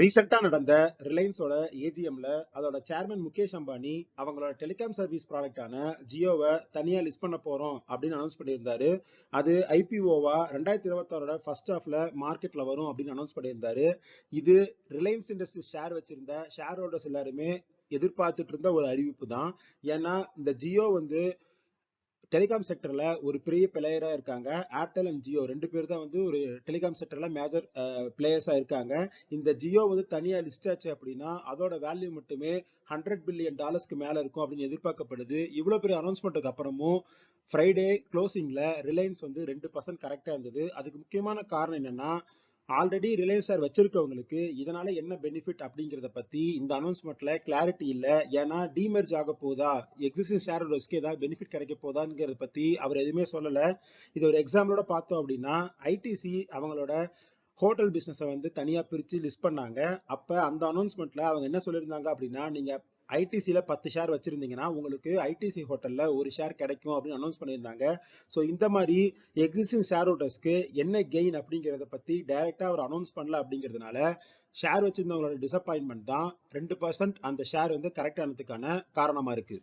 ரீசெண்டா நடந்த ரிலையன்ஸோட ஏஜிஎம்ல அதோட சேர்மன் முகேஷ் அம்பானி அவங்களோட டெலிகாம் சர்வீஸ் ப்ராடக்டான ஜியோவை தனியா லிஸ்ட் பண்ண போறோம் அப்படின்னு அனௌன்ஸ் பண்ணியிருந்தாரு. அது ஐபிஓவா ரெண்டாயிரத்தி இருபத்தாறோட ஃபர்ஸ்ட் ஹாஃப்ல மார்க்கெட்ல வரும் அப்படின்னு அனௌன்ஸ் பண்ணியிருந்தாரு. இது ரிலையன்ஸ் இண்டஸ்ட்ரீஸ் ஷேர் வச்சிருந்த ஷேர் ஹோல்டர்ஸ் எல்லாருமே எதிர்பார்த்துட்டு இருந்த ஒரு அறிவிப்பு தான். ஏன்னா இந்த ஜியோ வந்து டெலிகாம் செக்டர்ல ஒரு பெரிய பிளேயரா இருக்காங்க. ஏர்டெல் அண்ட் ஜியோ ரெண்டு பேர் தான் வந்து ஒரு டெலிகாம் செக்டர்ல மேஜர் பிளேயர்ஸா இருக்காங்க. இந்த ஜியோ வந்து தனியா லிஸ்ட் ஆச்சு அப்படின்னா அதோட வேல்யூ மட்டுமே ஹண்ட்ரட் பில்லியன் டாலர்ஸ்க்கு மேல இருக்கும் அப்படின்னு எதிர்பார்க்கப்படுது. இவ்வளவு பெரிய அனௌன்ஸ்மெண்ட்டுக்கு அப்புறமும் ஃப்ரைடே க்ளோசிங்ல ரிலையன்ஸ் வந்து ரெண்டு பர்சன்ட் கரெக்டா இருந்தது. அதுக்கு முக்கியமான காரணம் என்னன்னா ஆல்ரெடி ரிலையன்ஸ் சார் வச்சிருக்கவங்களுக்கு இதனால என்ன பெனிஃபிட் அப்படிங்கிறத பத்தி இந்த அனௌன்ஸ்மெண்ட்ல கிளாரிட்டி இல்ல. ஏன்னா டிமெர்ஜ் ஆக போதா? எக்ஸிஸ்டிங் ஷேர் ஹோல்டர்ஸ்க்கு ஏதாவது பெனிஃபிட் கிடைக்க போதாங்கிறத பத்தி அவர் எதுவுமே சொல்லல. இது ஒரு எக்ஸாம்பிளோட பார்த்தோம் அப்படின்னா ஐடிசி அவங்களோட ஹோட்டல் பிஸ்னஸை வந்து தனியாக பிரித்து லிஸ்ட் பண்ணாங்க. அப்போ அந்த அனௌன்ஸ்மெண்ட்டில் அவங்க என்ன சொல்லியிருந்தாங்க அப்படின்னா நீங்கள் ஐடிசியில் பத்து ஷேர் வச்சுருந்தீங்கன்னா உங்களுக்கு ஐடிசி ஹோட்டலில் ஒரு ஷேர் கிடைக்கும் அப்படின்னு அனௌன்ஸ் பண்ணியிருந்தாங்க. ஸோ இந்த மாதிரி எக்ஸிஸ்டிங் ஷேர் ஹோல்டர்ஸ்க்கு என்ன கெயின் அப்படிங்கிறத பற்றி டைரெக்டாக அவர் அனௌன்ஸ் பண்ணல அப்படிங்கிறதுனால ஷேர் வச்சுருந்தவங்களோட டிசப்பாயின்மெண்ட் தான் ரெண்டு பர்சன்ட் அந்த ஷேர் வந்து கரெக்ட் ஆனதுக்கான காரணமாக இருக்குது